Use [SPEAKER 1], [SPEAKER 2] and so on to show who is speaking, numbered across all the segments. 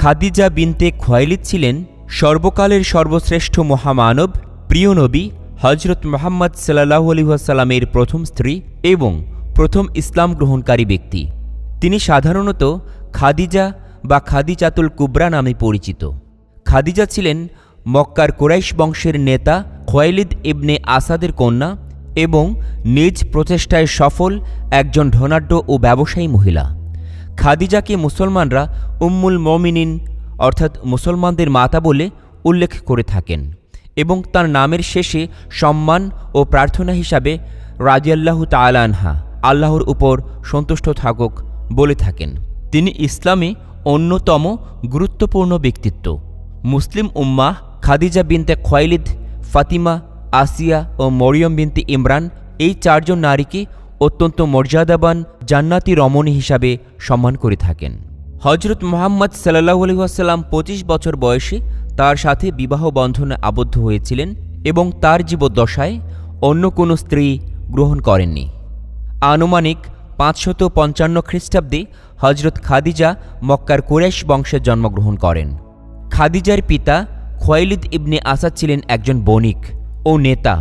[SPEAKER 1] খাদিজা বিনতে খোয়াইলিদ ছিলেন সর্বকালের সর্বশ্রেষ্ঠ মহামানব, প্রিয় নবী হজরত মোহাম্মদ সাল্লাহ আলহিহাসাল্লামের প্রথম স্ত্রী এবং প্রথম ইসলাম গ্রহণকারী ব্যক্তি। তিনি সাধারণত খাদিজা বা খাদিজাতুল কুবরা নামে পরিচিত। খাদিজা ছিলেন মক্কার কোরাইশ বংশের নেতা খোয়াইলিদ ইবনে আসাদের কন্যা এবং নিজ প্রচেষ্টায় সফল একজন ধনাঢ্য ও ব্যবসায়ী মহিলা। খাদিজাকে মুসলমানরা উম্মুল মমিনিন, অর্থাৎ মুসলমানদের মাতা বলে উল্লেখ করে থাকেন এবং তার নামের শেষে সম্মান ও প্রার্থনা হিসাবে রাজিয়াল্লাহু তালানহা আল্লাহর উপর সন্তুষ্ট থাকুক বলে থাকেন। তিনি ইসলামে অন্যতম গুরুত্বপূর্ণ ব্যক্তিত্ব। মুসলিম উম্মাহ খাদিজা বিনতে খোয়াইলিদ, ফাতিমা, আসিয়া ও মরিয়ম বিনতে ইমরান এই চারজন নারীকে অত্যন্ত মর্যাদাবান জান্নাতি রমণী হিসাবে সম্মান করে থাকেন। হজরত মোহাম্মদ সাল্লাহ আলহিহাসাল্লাম পঁচিশ বছর বয়সে তার সাথে বিবাহ বন্ধনে আবদ্ধ হয়েছিলেন এবং তার জীবদ্দশায় অন্য কোনো স্ত্রী গ্রহণ করেননি। আনুমানিক পাঁচশত পঞ্চান্ন খ্রিস্টাব্দে হজরত খাদিজা মক্কার কুরেশ বংশে জন্মগ্রহণ করেন। খাদিজার পিতা খোয়াইলিদ ইবনে আসাদ ছিলেন একজন বণিক ও নেতা।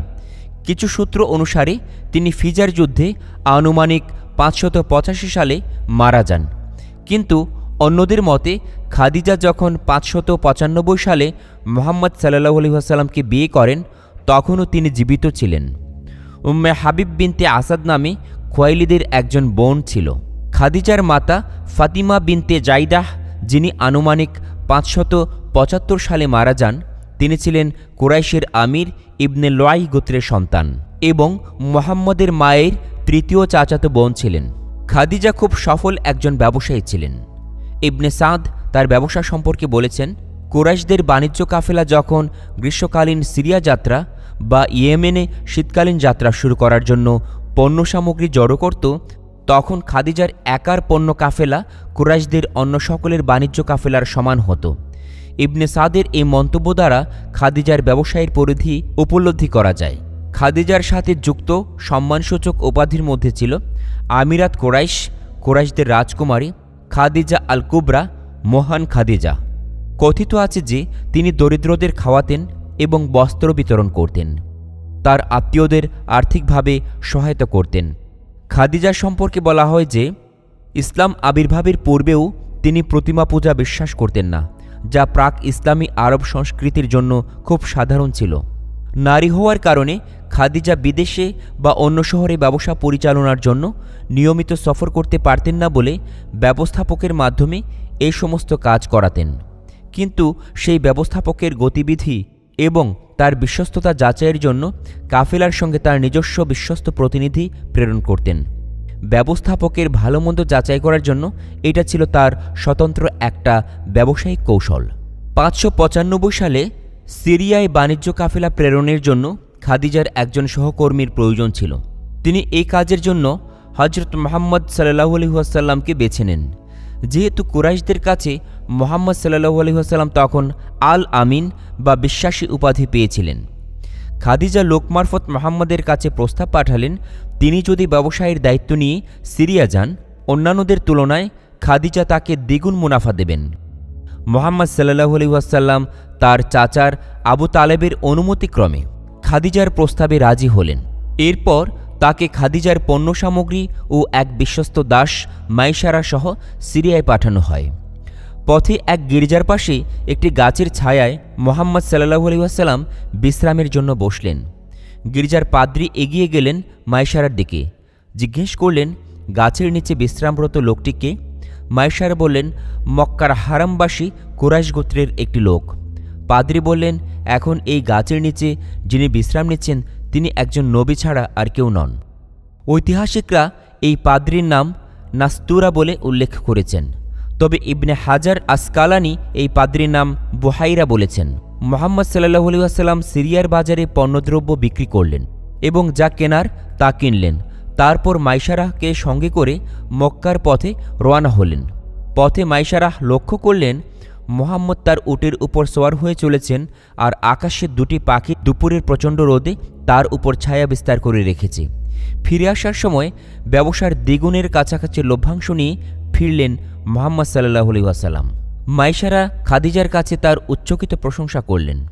[SPEAKER 1] কিছু সূত্র অনুসারে, তিনি ফিজার যুদ্ধে আনুমানিক পাঁচশত পঁচাশি সালে মারা যান। কিন্তু অন্যদের মতে, খাদিজা যখন পাঁচশত পঁচানব্বই সালে মোহাম্মদ সাল্লাহ আলহিহাসাল্লামকে বিয়ে করেন, তখনও তিনি জীবিত ছিলেন। উম্মে হাবিব বিনতে আসাদ নামে খোয়াইলিদের একজন বোন ছিল। খাদিজার মাতা ফাতিমা বিনতে জাইদাহ, যিনি আনুমানিক পাঁচশত পঁচাত্তর সালে মারা যান তিনি ছিলেন কুরাইশের আমির ইবনে লোয়াই গোত্রের সন্তান এবং মোহাম্মদের মায়ের তৃতীয় চাচাতো বোন ছিলেন। খাদিজা খুব সফল একজন ব্যবসায়ী ছিলেন। ইবনে সাদ তার ব্যবসা সম্পর্কে বলেছেন, কুরাইশদের বাণিজ্য কাফেলা যখন গ্রীষ্মকালীন সিরিয়া যাত্রা বা ইয়েমেনে শীতকালীন যাত্রা শুরু করার জন্য পণ্য সামগ্রী জড়ো করত, তখন খাদিজার একার পণ্য কাফেলা কুরাইশদের অন্য সকলের বাণিজ্য কাফেলার সমান হতো। ইবনে সাদের এই মন্তব্য দ্বারা খাদিজার ব্যবসায়ের পরিধি উপলব্ধি করা যায়। খাদিজার সাথে যুক্ত সম্মানসূচক উপাধির মধ্যে ছিল আমিরাত কোরাইশ, কোরাইশদের রাজকুমারী খাদিজা আল কুবরা মহান খাদিজা। কথিত আছে যে তিনি দরিদ্রদের খাওয়াতেন এবং বস্ত্র বিতরণ করতেন। তার আত্মীয়দের আর্থিকভাবে সহায়তা করতেন। খাদিজা সম্পর্কে বলা হয় যে, ইসলাম আবির্ভাবের পূর্বেও তিনি প্রতিমা পূজা বিশ্বাস করতেন না। যা প্রাক ইসলামী আরব সংস্কৃতির জন্য খুব সাধারণ ছিল। নারী হওয়ার কারণে খাদিজা বিদেশে বা অন্য শহরে ব্যবসা পরিচালনার জন্য নিয়মিত সফর করতে পারতেন না বলে ব্যবস্থাপকের মাধ্যমে এই সমস্ত কাজ করাতেন। কিন্তু সেই ব্যবস্থাপকের গতিবিধি এবং তার বিশ্বস্ততা যাচাইয়ের জন্য কাফেলার সঙ্গে তার নিজস্ব বিশ্বস্ত প্রতিনিধি প্রেরণ করতেন। ব্যবস্থাপকের ভালো মন্দ যাচাই করার জন্য এটা ছিল তার স্বতন্ত্র একটা ব্যবসায়িক কৌশল। পাঁচশো পঁচানব্বই সালে সিরিয়ায় বাণিজ্য কাফেলা প্রেরণের জন্য খাদিজার একজন সহকর্মীর প্রয়োজন ছিল। তিনি এই কাজের জন্য হজরত মোহাম্মদ সাল্লাহ আলহিহাসাল্লামকে বেছে নেন। যেহেতু কুরাইশদের কাছে মোহাম্মদ সাল্লাহ আলহিহাসাল্লাম তখন আল আমিন বা বিশ্বাসী উপাধি পেয়েছিলেন। খাদিজা লোকমারফত মোহাম্মদের কাছে প্রস্তাব পাঠালেন, তিনি যদি ব্যবসায়ের দায়িত্ব নিয়ে সিরিয়া যান, অন্যান্যদের তুলনায় খাদিজা তাকে দ্বিগুণ মুনাফা দেবেন। মোহাম্মদ সাল্লাহ আলহিহাসাল্লাম তার চাচার আবু তালেবের অনুমতিক্রমে খাদিজার প্রস্তাবে রাজি হলেন। এরপর তাকে খাদিজার পণ্য সামগ্রী ও এক বিশ্বস্ত দাস মাইসারা সহ সিরিয়ায় পাঠানো হয়। পথে এক গির্জার পাশে একটি গাছের ছায়ায় মোহাম্মদ সাল্লাহু আলহিহাসাল্লাম বিশ্রামের জন্য বসলেন। গির্জার পাদ্রি এগিয়ে গেলেন মাইসারার দিকে। জিজ্ঞেস করলেন, গাছের নিচে বিশ্রামরত লোকটিকে মাইসারা বললেন, মক্কার হারামবাসী কুরাইশ গোত্রের একটি লোক। পাদ্রি বললেন, এখন এই গাছের নিচে যিনি বিশ্রাম নিচ্ছেন, তিনি একজন নবী ছাড়া আর কেউ নন। ঐতিহাসিকরা এই পাদ্রির নাম নাস্তুরা বলে উল্লেখ করেছেন। তবে ইবনে হাজার আসকালানি এই পাদ্রির নাম বুহাইরা বলেছেন। মোহাম্মদ সাল্লাহ আলহিহাসাল্লাম সিরিয়ার বাজারে পণ্যদ্রব্য বিক্রি করলেন এবং যা কেনার তা কিনলেন। তারপর মাইশারাহকে সঙ্গে করে মক্কার পথে রওয়ানা হলেন। পথে মাইশারাহ লক্ষ্য করলেন, মোহাম্মদ তার উটের উপর সোয়ার হয়ে চলেছেন আর আকাশের দুটি পাখি দুপুরের প্রচণ্ড রোদে তার উপর ছায়া বিস্তার করে রেখেছে। ফিরে আসার সময় ব্যবসার দ্বিগুণের কাছাকাছি লভ্যাংশ নিয়ে ফিরলেন মোহাম্মদ সাল্লাহ আলি ওয়াসাল্লাম। মাইশারা খাদিজার কাছে তার উচ্চকিত প্রশংসা করলেন।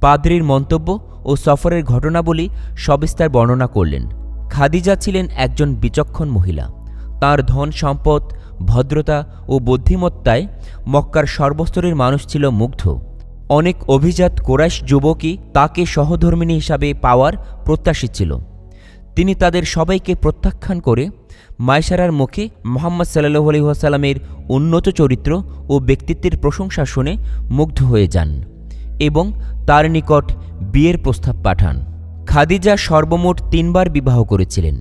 [SPEAKER 1] পাদ্রির মন্তব্য ও সফরের ঘটনাবলী সবিস্তার বর্ণনা করলেন। খাদিজা ছিলেন একজন বিচক্ষণ মহিলা। তার ধন সম্পদ, ভদ্রতা ও বুদ্ধিমত্তায় মক্কার সর্বস্তরের মানুষ ছিল মুগ্ধ। অনেক অভিজাত কোরাইশ যুবকই তাকে সহধর্মিণী হিসাবে পাওয়ার প্রত্যাশী ছিল। তিনি তাদের সবাইকে প্রত্যাখ্যান করে মায়সারার মুখে মোহাম্মদ সাল্লু আলহিহাসাল্লামের উন্নত চরিত্র ও ব্যক্তিত্বের প্রশংসা শুনে মুগ্ধ হয়ে যান এবং তার নিকট বিয়ের প্রস্তাব পাঠান। খাদিজা সর্বমোট তিনবার বিবাহ করেছিলেন।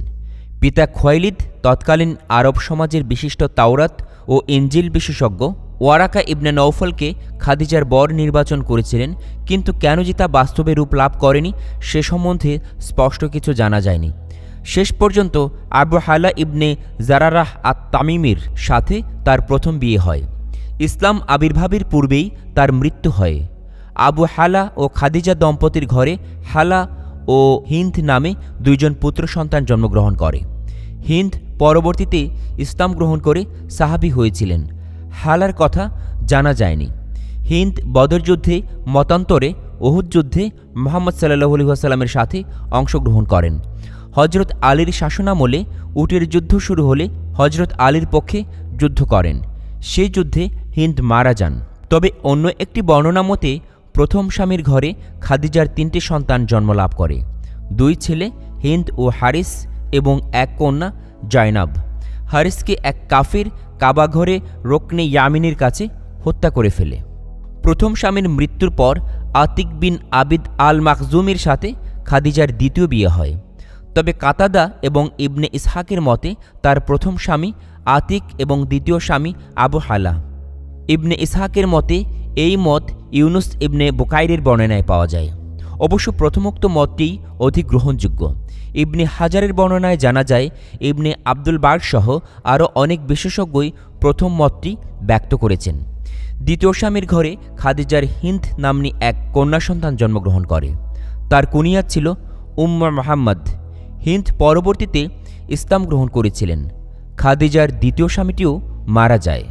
[SPEAKER 1] পিতা খোয়াইলিদ, তৎকালীন আরব সমাজের বিশিষ্ট তাওরাত ও ইঞ্জিল বিশেষজ্ঞ ওয়ারাকা ইবনে নৌফলকে খাদিজার বর নির্বাচন করেছিলেন, কিন্তু কেন যে তা বাস্তবে রূপ লাভ করেনি, সে সম্বন্ধে স্পষ্ট কিছু জানা যায়নি। শেষ পর্যন্ত আবু হালা ইবনে জারারাহ আত তামিমির সাথে তার প্রথম বিয়ে হয়। ইসলাম আবির্ভাবের পূর্বেই তার মৃত্যু হয়। আবু হালা ও খাদিজা দম্পতির ঘরে হালা ও হিন্দ নামে দুইজন পুত্র সন্তান জন্মগ্রহণ করে। হিন্দ পরবর্তীতে ইসলাম গ্রহণ করে সাহাবি হয়েছিলেন। হালার কথা জানা যায়নি। হিন্দ বদর যুদ্ধে মতান্তরে ওহুদ যুদ্ধে মোহাম্মদ সাল্লাহ আলী আসাল্লামের সাথে অংশগ্রহণ করেন। হজরত আলীর শাসনামলে উটের যুদ্ধ শুরু হলে হজরত আলীর পক্ষে যুদ্ধ করেন। সেই যুদ্ধে হিন্দ মারা যান। তবে অন্য একটি বর্ণনা মতে, প্রথম স্বামীর ঘরে খাদিজার তিনটি সন্তান জন্মলাভ করে। দুই ছেলে, হিন্দ ও হারিস, এবং এক কন্যা, জয়নাব। হারিসকে এক কাফির কাবাঘরে রোকনে ইয়ামিনীর কাছে হত্যা করে ফেলে। প্রথম স্বামীর মৃত্যুর পর আতিক বিন আবিদ আল মাকজুমের সাথে খাদিজার দ্বিতীয় বিয়ে হয়। তবে কাতাদা এবং ইবনে ইসহাকের মতে, তার প্রথম স্বামী আতিক এবং দ্বিতীয় স্বামী আবু হালা। ইবনে ইসহাকের মতে, এই মত ইউনুস ইবনে বুকাইরের বর্ণনায় পাওয়া যায়। অবশ্য প্রথমোক্ত মতটিই অধিক গ্রহণযোগ্য। ইবনে হাজারের বর্ণনায় জানা যায়, ইবনে আব্দুল বার সহ আরও অনেক বিশেষজ্ঞই প্রথম মতটি ব্যক্ত করেছেন। দ্বিতীয় স্বামীর ঘরে খাদিজার হিন্দ নামনি এক কন্যা সন্তান জন্মগ্রহণ করে। তার কুনিয়াত ছিল উম্মা মাহাম্মদ। হিন্দ পরবর্তীতে ইসলাম গ্রহণ করেছিলেন। খাদিজার দ্বিতীয় স্বামীটিও মারা যায়।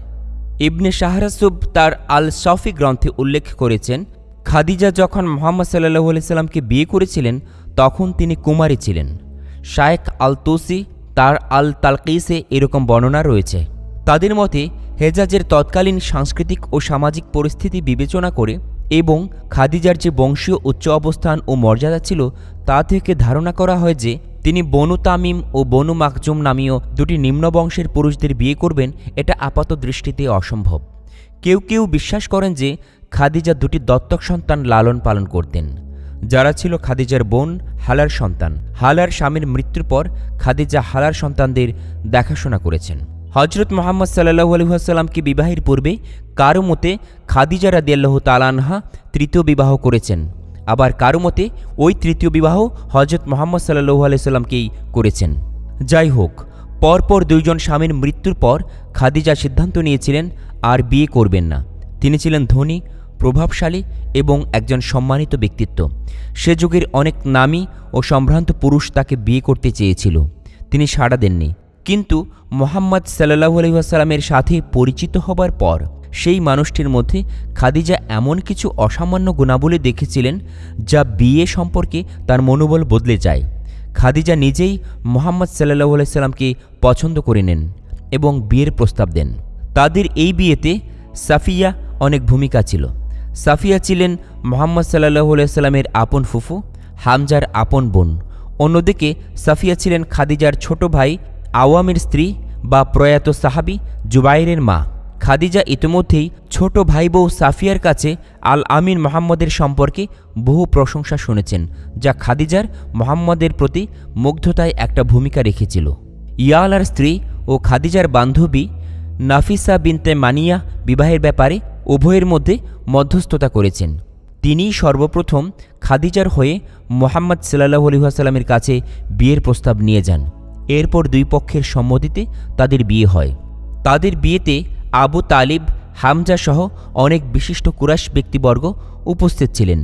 [SPEAKER 1] ইবনে শাহরাসুব তার আল সফি গ্রন্থে উল্লেখ করেছেন, খাদিজা যখন মোহাম্মদ সাল্লাহু সাল্লামকে বিয়ে করেছিলেন, তখন তিনি কুমারী ছিলেন। শায়েখ আল তুসি তার আল তালকিসে এরকম বর্ণনা রয়েছে। তাদের মতে, হেজাজের তৎকালীন সাংস্কৃতিক ও সামাজিক পরিস্থিতি বিবেচনা করে এবং খাদিজার যে বংশীয় উচ্চ অবস্থান ও মর্যাদা ছিল, তা থেকে ধারণা করা হয় যে তিনি বনু তামিম ও বনু মাকজুম নামীয় দুটি নিম্ন বংশের পুরুষদের বিয়ে করবেন, এটা আপাত দৃষ্টিতে অসম্ভব। কেউ কেউ বিশ্বাস করেন যে খাদিজা দুটি দত্তক সন্তান লালন পালন করতেন। যারা ছিল খাদিজার বোন, হালার সন্তান। হালার স্বামীর মৃত্যুর পর খাদিজা হালার সন্তানদের দেখাশোনা করেছেন। হজরত মোহাম্মদ সাল্লাহু আলহাসাল্লামকে বিবাহের পূর্বে কারও মতে খাদিজা রাদিয়াল্লাহ তালানহা তৃতীয় বিবাহ করেছেন। আবার কারও মতে, ওই তৃতীয় বিবাহ হজরত মোহাম্মদ সাল্লাহু আলাইসাল্লামকেই করেছেন। যাই হোক, পরপর দুইজন স্বামীর মৃত্যুর পর খাদিজা সিদ্ধান্ত নিয়েছিলেন আর বিয়ে করবেন না। তিনি ছিলেন ধনী, প্রভাবশালী এবং একজন সম্মানিত ব্যক্তিত্ব। সে যুগের অনেক নামী ও সম্ভ্রান্ত পুরুষ তাকে বিয়ে করতে চেয়েছিল। তিনি সাড়া দেননি। কিন্তু মোহাম্মদ সাল্লাহু আলহিহাসাল্লামের সাথে পরিচিত হবার পর সেই মানুষটির মধ্যে খাদিজা এমন কিছু অসামান্য গুণাবলী দেখেছিলেন যা বিয়ে সম্পর্কে তার মনোবল বদলে যায়। খাদিজা নিজেই মোহাম্মদ সাল্লাহু আলাইসাল্লামকে পছন্দ করে নেন এবং বিয়ের প্রস্তাব দেন। তাদের এই বিয়েতে সাফিয়া অনেক ভূমিকা ছিল। সাফিয়া ছিলেন মোহাম্মদ সাল্লাহু আলাইসাল্লামের আপন ফুফু, হামজার আপন বোন। অন্যদিকে সাফিয়া ছিলেন খাদিজার ছোট ভাই আওয়ামের স্ত্রী বা প্রয়াত সাহাবি জুবাইরের মা। খাদিজা ইতিমধ্যেই ছোট ভাই বউ সাফিয়ার কাছে আল আমিন মোহাম্মদের সম্পর্কে বহু প্রশংসা শুনেছেন, যা খাদিজার মোহাম্মদের প্রতি মুগ্ধতায় একটা ভূমিকা রেখেছিল। ইয়ালার স্ত্রী ও খাদিজার বান্ধবী নাফিসা বিনতে মানিয়া বিবাহের ব্যাপারে উভয়ের মধ্যে মধ্যস্থতা করেছেন। তিনিই সর্বপ্রথম খাদিজার হয়ে মোহাম্মদ সাল্লাহ আলহিহাসাল্লামের কাছে বিয়ের প্রস্তাব নিয়ে যান। এরপর দুই পক্ষের সম্মতিতে তাদের বিয়ে হয়। তাদের বিয়েতে আবু তালিব, হামজা সহ অনেক বিশিষ্ট কুরাশ ব্যক্তিবর্গ উপস্থিত ছিলেন।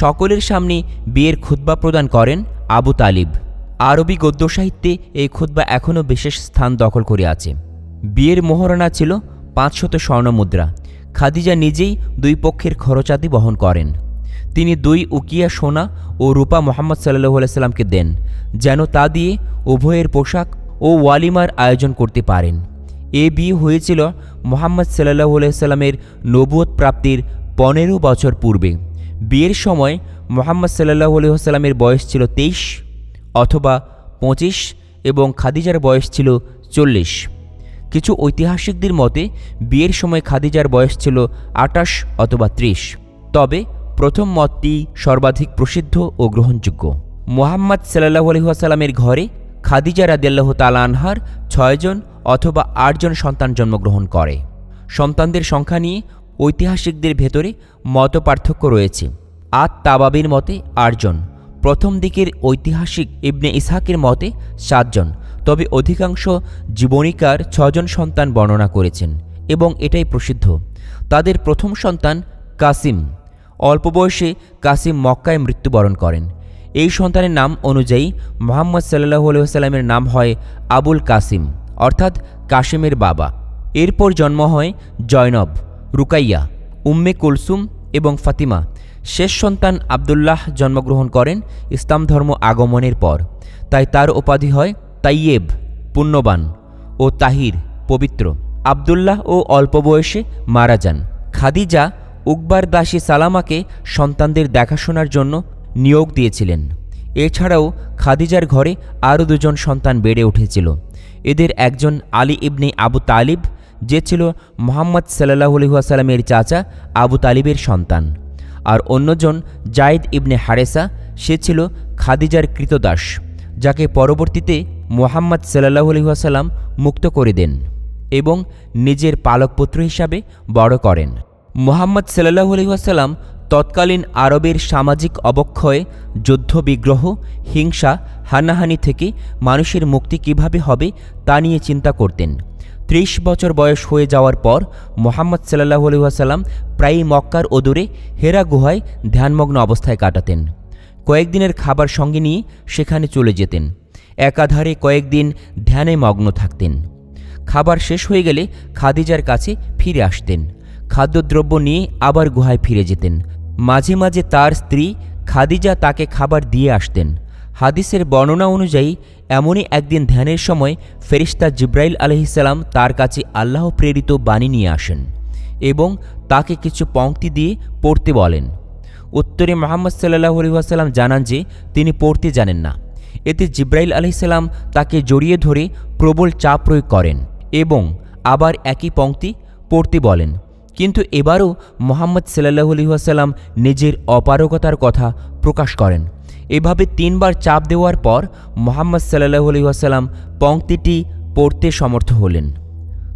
[SPEAKER 1] সকলের সামনে বিয়ের খুদ্া প্রদান করেন আবু তালিব। আরবি গদ্য সাহিত্যে এই খুদ্া এখনও বিশেষ স্থান দখল করে আছে। বিয়ের মোহরানা ছিল পাঁচশত স্বর্ণমুদ্রা খাদিজা নিজেই দুই পক্ষের খরচাদি বহন করেন। তিনি দুই উকিয়া সোনা ও রূপা মোহাম্মদ সাল্লাহ সাল্লামকে দেন, যেন তা দিয়ে উভয়ের পোশাক ও ওয়ালিমার আয়োজন করতে পারেন। এ বিয়ে হয়েছিল মোহাম্মদ সাল্লাহ সাল্লামের নবুয়ত প্রাপ্তির পনেরো বছর পূর্বে। বিয়ের সময় মোহাম্মদ সাল্লাহ সাল্লামের বয়স ছিল তেইশ অথবা পঁচিশ এবং খাদিজার বয়স ছিল চল্লিশ। কিছু ঐতিহাসিকদের মতে বিয়ের সময় খাদিজার বয়স ছিল আটাশ অথবা ত্রিশ। তবে প্রথম মতটি সর্বাধিক প্রসিদ্ধ ও গ্রহণযোগ্য। মোহাম্মদ সাল্লাহ আলহিহাসাল্লামের ঘরে খাদিজা রাদিয়াল্লাহ তালা আনহার ছয়জন অথবা আটজন সন্তান জন্মগ্রহণ করে। সন্তানদের সংখ্যা নিয়ে ঐতিহাসিকদের ভেতরে মত পার্থক্য রয়েছে। আত তাবাবির মতে আটজন, প্রথম দিকের ঐতিহাসিক ইবনে ইসহাকের মতে সাতজন, তবে অধিকাংশ জীবনীকার ছজন সন্তান বর্ণনা করেছেন এবং এটাই প্রসিদ্ধ। তাদের প্রথম সন্তান কাসিম, অল্প বয়সে কাসিম মক্কায় মৃত্যুবরণ করেন। এই সন্তানের নাম অনুযায়ী মোহাম্মদ সাল্লাহ আলু সাল্লামের নাম হয় আবুল কাসিম। অর্থাৎ কাসিমের বাবা। এরপর জন্ম হয় জয়নব, রুকাইয়া, উম্মে কুলসুম এবং ফাতিমা। শেষ সন্তান আবদুল্লাহ জন্মগ্রহণ করেন ইসলাম ধর্ম আগমনের পর। তাই তার উপাধি হয় তাইয়েব, পুণ্যবান ও তাহির, পবিত্র। আবদুল্লাহ ও অল্প বয়সে মারা যান। খাদিজা উকবার দাসী সালামাকে সন্তানদের দেখাশোনার জন্য নিয়োগ দিয়েছিলেন। এছাড়াও খাদিজার ঘরে আরও দুজন সন্তান বেড়ে উঠেছিল। এদের একজন আলী ইবনে আবু তালিব, যে ছিল মোহাম্মদ সাল্লাহ আলহিহাসাল্লামের চাচা আবু তালিবের সন্তান। আর অন্যজন জাইদ ইবনে হারেসা, সে ছিল খাদিজার কৃতদাস, যাকে পরবর্তীতে মোহাম্মদ সাল্লাহ আলহিহাসাল্লাম মুক্ত করে দেন এবং নিজের পালকপুত্র হিসাবে বড় করেন। মোহাম্মদ সাল্লাহ আলহিহাসাল্লাম তৎকালীন আরবের সামাজিক অবক্ষয় যুদ্ধ বিগ্রহ হিংসা, হানাহানি থেকে মানুষের মুক্তি কীভাবে হবে তা নিয়ে চিন্তা করতেন। ত্রিশ বছর বয়স হয়ে যাওয়ার পর মোহাম্মদ সাল্লাহ আলহিহাসাল্লাম প্রায়ই মক্কার ওদূরে হেরা গুহায় ধ্যানমগ্ন অবস্থায় কাটাতেন। কয়েকদিনের খাবার সঙ্গে নিয়ে সেখানে চলে যেতেন। একাধারে কয়েকদিন ধ্যানে মগ্ন থাকতেন। খাবার শেষ হয়ে গেলে খাদিজার কাছে ফিরে আসতেন। খাদ্যদ্রব্য নিয়ে আবার গুহায় ফিরে যেতেন। মাঝে মাঝে তার স্ত্রী খাদিজা তাকে খাবার দিয়ে আসতেন। হাদিসের বর্ণনা অনুযায়ী, এমনই একদিন ধ্যানের সময় ফেরিস্তা জিব্রাইল আলহিসাল্লাম তার কাছে আল্লাহ প্রেরিত বাণী নিয়ে আসেন এবং তাকে কিছু পংক্তি দিয়ে পড়তে বলেন। উত্তরে মোহাম্মদ সাল্লাহ আলহিহাসাল্লাম জানান যে, তিনি পড়তে জানেন না। এতে জিব্রাইল আলহিসাল্লাম তাকে জড়িয়ে ধরে প্রবল চাপ প্রয়োগ করেন এবং আবার একই পংক্তি পড়তে বলেন। কিন্তু এবারও মোহাম্মদ সাল্লাহ আলহিহাসাল্লাম নিজের অপারগতার কথা প্রকাশ করেন। এভাবে তিনবার চাপ দেওয়ার পর মোহাম্মদ সাল্লাহ আলহিহাসাল্লাম পংক্তিটি পড়তে সমর্থ হলেন।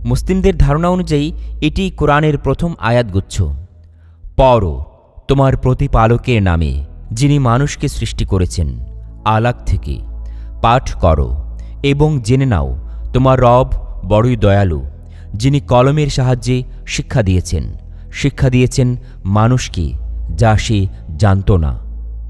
[SPEAKER 1] মুসলিমদের ধারণা অনুযায়ী এটি কোরআনের প্রথম আয়াতগুচ্ছ। পর তোমার প্রতিপালকের নামে, যিনি মানুষকে সৃষ্টি করেছেন, আলাক থেকে। পাঠ করো এবং জেনে নাও, তোমার রব বড়ই দয়ালু। যিনি কলমের সাহায্যে শিক্ষা দিয়েছেন। শিক্ষা দিয়েছেন মানুষকে যা সে জানত না।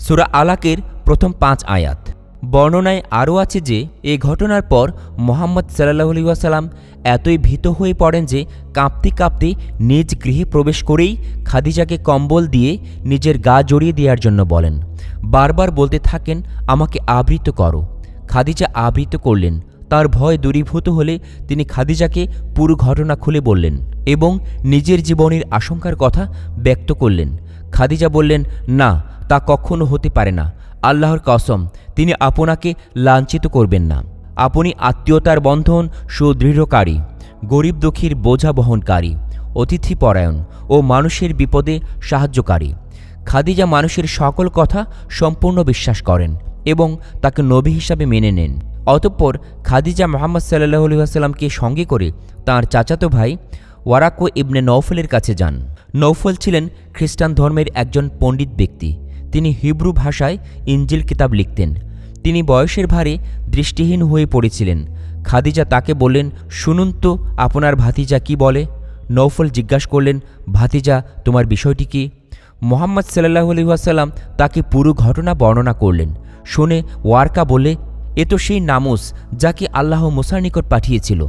[SPEAKER 1] সুরা আলাকের প্রথম পাঁচ আয়াত। বর্ণনায় আরও আছে যে, এ ঘটনার পর মোহাম্মদ সাল্লাহ আলী ওয়াসাল্লাম এতই ভীত হয়ে পড়েন যে, কাঁপতে কাঁপতে নিজ গৃহে প্রবেশ করেই খাদিজাকে কম্বল দিয়ে নিজের গা জড়িয়ে দেওয়ার জন্য বলেন। বারবার বলতে থাকেন, আমাকে আবৃত করো। খাদিজা আবৃত করলেন। তার ভয় দূরীভূত হলে তিনি খাদিজাকে পুরো ঘটনা খুলে বললেন এবং নিজের জীবনের আশঙ্কার কথা ব্যক্ত করলেন। খাদিজা বললেন, না, তা কখনো হতে পারে না। আল্লাহর কসম, তিনি আপনাকে লাঞ্ছিত করবেন না। আপনি আত্মীয়তার বন্ধন সুদৃঢ়কারী, গরিব দুঃখীর বোঝা বহনকারী অতিথিপরায়ণ ও মানুষের বিপদে সাহায্যকারী। খাদিজা মানুষের সকল কথা সম্পূর্ণ বিশ্বাস করেন। এবং তাকে নবী হিসাবে মেনে নেন। অতঃপর খাদিজা মোহাম্মদ সাল্লাহ আলহিহাস্লামকে সঙ্গে করে তাঁর চাচাতো ভাই ওয়ারাকো ইবনে নৌফলের কাছে যান। নৌফল ছিলেন খ্রিস্টান ধর্মের একজন পণ্ডিত ব্যক্তি। তিনি হিব্রু ভাষায় ইঞ্জিল কিতাব লিখতেন। তিনি বয়সের ভারে দৃষ্টিহীন হয়ে পড়েছিলেন। খাদিজা তাকে বললেন, শুনুন তো, আপনার ভাতিজা কি বলে? নৌফল জিজ্ঞাসা করলেন, ভাতিজা, তোমার বিষয়টি কি? মোহাম্মদ সাল্লাহ আলহিহাসাল্লাম তাকে পুরো ঘটনা বর্ণনা করলেন। শুনে ওয়ার্কা বলে, এ তো সেই নামুস যাকে আল্লাহ মুসার নিকট পাঠিয়েছিল।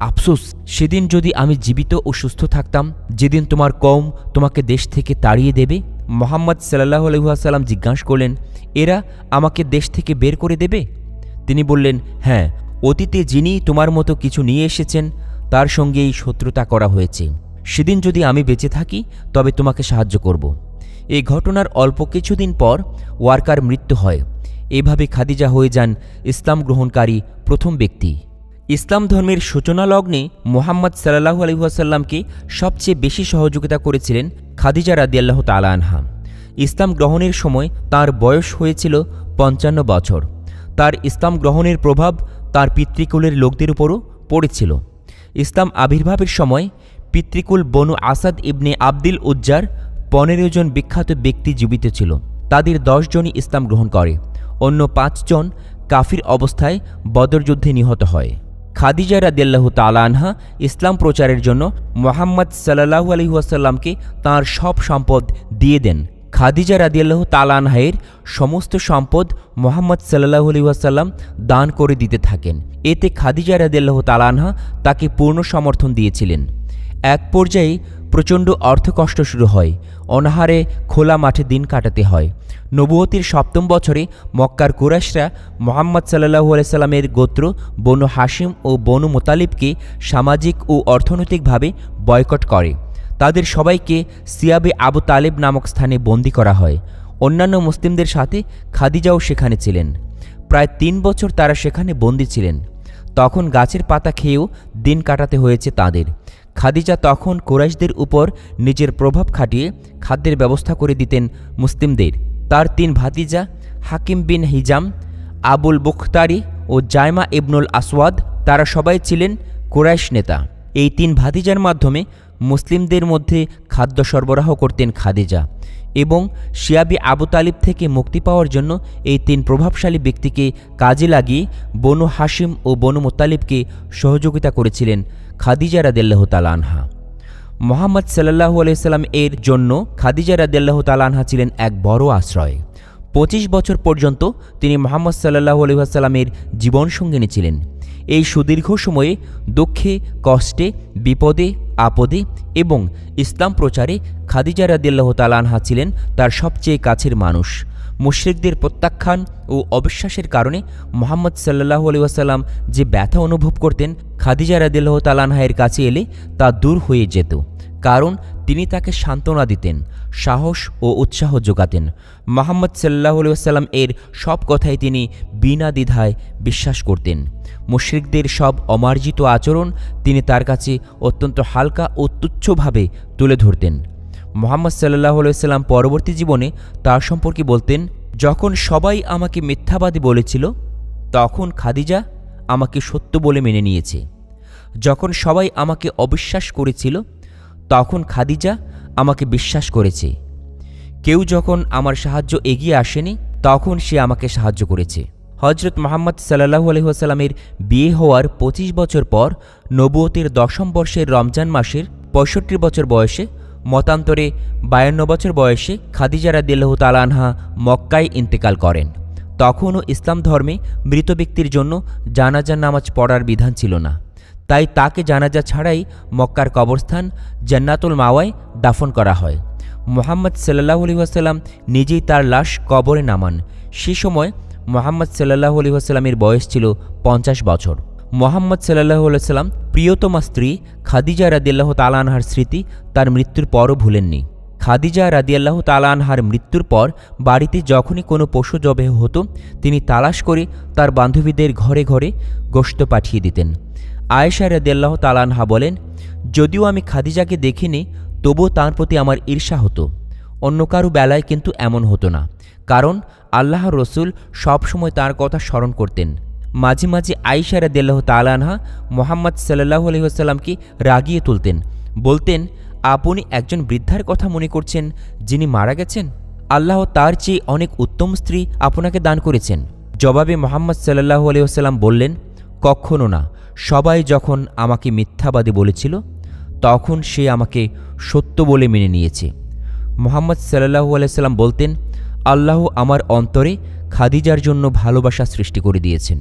[SPEAKER 1] আফসোস, সেদিন যদি আমি জীবিত ও সুস্থ থাকতাম, যেদিন তোমার কম তোমাকে দেশ থেকে তাড়িয়ে দেবে? মোহাম্মদ সাল্লাহ আলহাসাল্লাম জিজ্ঞাসা করলেন, এরা আমাকে দেশ থেকে বের করে দেবে? তিনি বললেন হ্যাঁ অতীতে যিনি তোমার মতো কিছু নিয়ে এসেছেন, তার সঙ্গে এই শত্রুতা করা হয়েছে। সেদিন যদি আমি বেঁচে থাকি, তবে তোমাকে সাহায্য করব। এই ঘটনার অল্প কিছুদিন পর ওয়ার্কার মৃত্যু হয়। এভাবে খাদিজা হয়ে যান ইসলাম গ্রহণকারী প্রথম ব্যক্তি। ইসলাম ধর্মের সূচনা লগ্নে মোহাম্মদ সাল্লাহু আলহিহাসাল্লামকে সবচেয়ে বেশি সহযোগিতা করেছিলেন খাদিজা রাদিয়াল্লাহ তালা ইসলাম গ্রহণের সময় তার বয়স হয়েছিল পঞ্চান্ন বছর। তার ইসলাম গ্রহণের প্রভাব তার পিতৃকুলের লোকদের উপরও পড়েছিল। ইসলাম আবির্ভাবের সময় পিতৃকুল বনু আসাদ ইবনে আবদিল উজ্জার পনেরো জন বিখ্যাত ব্যক্তি জীবিত ছিল। তাদের জনই ইসলাম গ্রহণ করে। অন্য পাঁচজন কাফির অবস্থায় বদর যুদ্ধে নিহত হয়। খাদিজা রাদিয়াল্লাহ তালানহা ইসলাম প্রচারের জন্য মোহাম্মদ সাল্লাহু আলহিহাসাল্লামকে তাঁর সব সম্পদ দিয়ে দেন। খাদিজা রাদিয়াল্লাহ তালানহায়ের সমস্ত সম্পদ মোহাম্মদ সাল্লাহু আলহিহাসাল্লাম দান করে দিতে থাকেন। এতে খাদিজা রাদিয়াল্লাহ তালানহা তাকে পূর্ণ সমর্থন দিয়েছিলেন। এক পর্যায়ে প্রচণ্ড অর্থকষ্ট শুরু হয়। অনাহারে খোলা মাঠে দিন কাটাতে হয়। নবুয়তির সপ্তম বছরে মক্কার কুরাশরা মোহাম্মদ সাল্লাহু আলাইসাল্লামের গোত্র বনু হাসিম ও বনু মোতালিবকে সামাজিক ও অর্থনৈতিকভাবে বয়কট করে। তাদের সবাইকে সিয়াবে আবু তালেব নামক স্থানে বন্দি করা হয়। অন্যান্য মুসলিমদের সাথে খাদিজাও সেখানে ছিলেন। প্রায় তিন বছর তারা সেখানে বন্দি ছিলেন। তখন গাছের পাতা খেয়েও দিন কাটাতে হয়েছে তাদের। খাদিজা তখন কোরাইশদের উপর নিজের প্রভাব খাটিয়ে খাদ্যের ব্যবস্থা করে দিতেন মুসলিমদের। তার তিন ভাতিজা, হাকিম বিন হিজাম, আবুল বুখতারি ও জায়মা ইবনুল আসওয়াদ, তারা সবাই ছিলেন কোরাইশ নেতা। এই তিন ভাতিজার মাধ্যমে মুসলিমদের মধ্যে খাদ্য সরবরাহ করতেন খাদিজা এবং শিয়াবি আবু তালিব থেকে মুক্তি পাওয়ার জন্য এই তিন প্রভাবশালী ব্যক্তিকে কাজে লাগিয়ে বনু হাসিম ও বনু মোতালিবকে সহযোগিতা করেছিলেন। খাদিজা রাদেল্লাহ তালানহা মোহাম্মদ সাল্লাহু আলাইসাল্লাম এর জন্য খাদিজা রাদেল্লাহ তালানহা ছিলেন এক বড় আশ্রয়। পঁচিশ বছর পর্যন্ত তিনি মোহাম্মদ সাল্লাহু আলহিহাসাল্লামের জীবনসঙ্গিনী ছিলেন। এই সুদীর্ঘ সময়ে দুঃখে, কষ্টে, বিপদে, আপদে এবং ইসলাম প্রচারে খাদিজা রাদিল্লাহ তালানহা ছিলেন তার সবচেয়ে কাছের মানুষ। মুশ্রিকদের প্রত্যাখ্যান ও অবিশ্বাসের কারণে মোহাম্মদ সাল্লাহু আলি ওয়াসাল্লাম যে ব্যথা অনুভব করতেন খাদিজা রাদিল্লাহ তালানহায়ের কাছে এলে তা দূর হয়ে যেত। কারণ তিনি তাকে সান্ত্বনা দিতেন, সাহস ও উৎসাহ যোগাতেন। মোহাম্মদ সাল্লাহ আসাল্লাম এর সব কথাই তিনি বিনা দ্বিধায় বিশ্বাস করতেন। মুশ্রিকদের সব অমার্জিত আচরণ তিনি তার কাছে অত্যন্ত হালকা ও তুচ্ছভাবে তুলে ধরতেন। মোহাম্মদ সাল্লাহ সাল্লাম পরবর্তী জীবনে তার সম্পর্কে বলতেন, যখন সবাই আমাকে মিথ্যাবাদী বলেছিল, তখন খাদিজা আমাকে সত্য বলে মেনে নিয়েছে। যখন সবাই আমাকে অবিশ্বাস করেছিল, তখন খাদিজা আমাকে বিশ্বাস করেছে। কেউ যখন আমার সাহায্য এগিয়ে আসেনি, তখন সে আমাকে সাহায্য করেছে। হজরত মোহাম্মদ সাল্লাহু আলহিহাস্লামের বিয়ে হওয়ার ২৫ বছর পর নবুয়তের দশম বর্ষের রমজান মাসের পঁয়ষট্টি বছর বয়সে মতান্তরে বায়ান্ন বছর বয়সে খাদিজা রাদিল্লাহ তালানহা মক্কায় ইন্তেকাল করেন। তখনও ইসলাম ধর্মে মৃত ব্যক্তির জন্য জানাজার নামাজ পড়ার বিধান ছিল না। তাই তাকে জানাজা ছাড়াই মক্কার কবরস্থান জান্নাতুল মাওয়ায় দাফন করা হয়। মোহাম্মদ সাল্লাহ আলি নিজেই তার লাশ কবরে নামান। সে সময় মোহাম্মদ সাল্লাহ আলি বয়স ছিল পঞ্চাশ বছর। মোহাম্মদ সাল্লাহ সাল্লাম প্রিয়তমা স্ত্রী খাদিজা রাদিয়াল্লাহ তালানহার স্মৃতি তার মৃত্যুর পরও ভুলেননি। খাদিজা রাদিয়াল্লাহ তালানহার মৃত্যুর পর বাড়িতে যখনই কোনো পশু জবে হতো, তিনি তালাশ করে তার বান্ধবীদের ঘরে ঘরে গোশত পাঠিয়ে দিতেন। আয়েশা রাদিয়াল্লাহ তালানহা বলেন, যদিও আমি খাদিজাকে দেখিনি, তবুও তার প্রতি আমার ঈর্ষা হতো। অন্য কারও বেলায় কিন্তু এমন হতো না। কারণ আল্লাহ রসুল সবসময় তার কথা স্মরণ করতেন। মাঝে মাঝে আইসা রাদিয়াল্লাহ তালানহা মোহাম্মদ সাল্লাহ আলহিহাস্লামকে রাগিয়ে তুলতেন। বলতেন, আপনি একজন বৃদ্ধার কথা মনে করছেন, যিনি মারা গেছেন? আল্লাহ তার চেয়ে অনেক উত্তম স্ত্রী আপনাকে দান করেছেন। জবাবে মোহাম্মদ সাল্লাহু আলহিহাস্লাম বললেন, কখনো না। সবাই যখন আমাকে মিথ্যাবাদী বলেছিল, তখন সে আমাকে সত্য বলে মেনে নিয়েছে। মোহাম্মদ সাল্লাহু আলাইসাল্লাম বলতেন, আল্লাহ আমার অন্তরে খাদিজার জন্য ভালোবাসা সৃষ্টি করে দিয়েছেন।